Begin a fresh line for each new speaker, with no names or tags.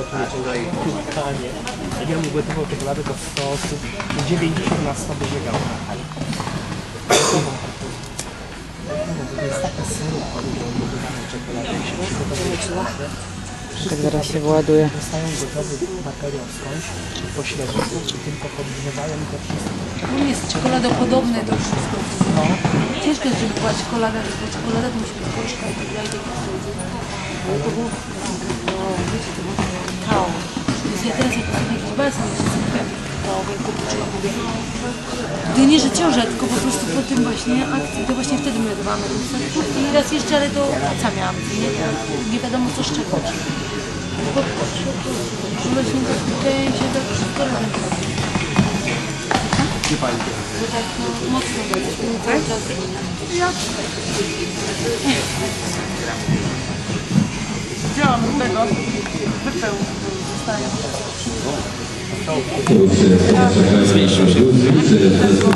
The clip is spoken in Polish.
gotuje Panie, jak ja mu gotował czekoladę, to 100 osób, 90 na 100 by biegało na hali. To jest taka gotowanej czekolady i się.
Tak zaraz się wyładuje.
Dostają gotowy materiał skądś, pośredników i tylko podgrzewają i to wszystko.
On jest czekoladopodobny do wszystko. No. Ciężko jest, żeby była czekolada, była czekolada, to musi być gorzka i tak dalej. Ja teraz jak mam jakiś basen, kakaowe, kurczę, mówię. Gdy nie, że ciążę, tylko po prostu po tym właśnie akcji, to właśnie wtedy my dawamy I raz jeszcze, ale to oca miałam, nie, nie wiadomo co z czego. Właśnie tak wydaje mi się, tak wszystko razem. Bo tak no, mocno byliśmy cały czas. Ja
Wzięłam tego wypeł.
Це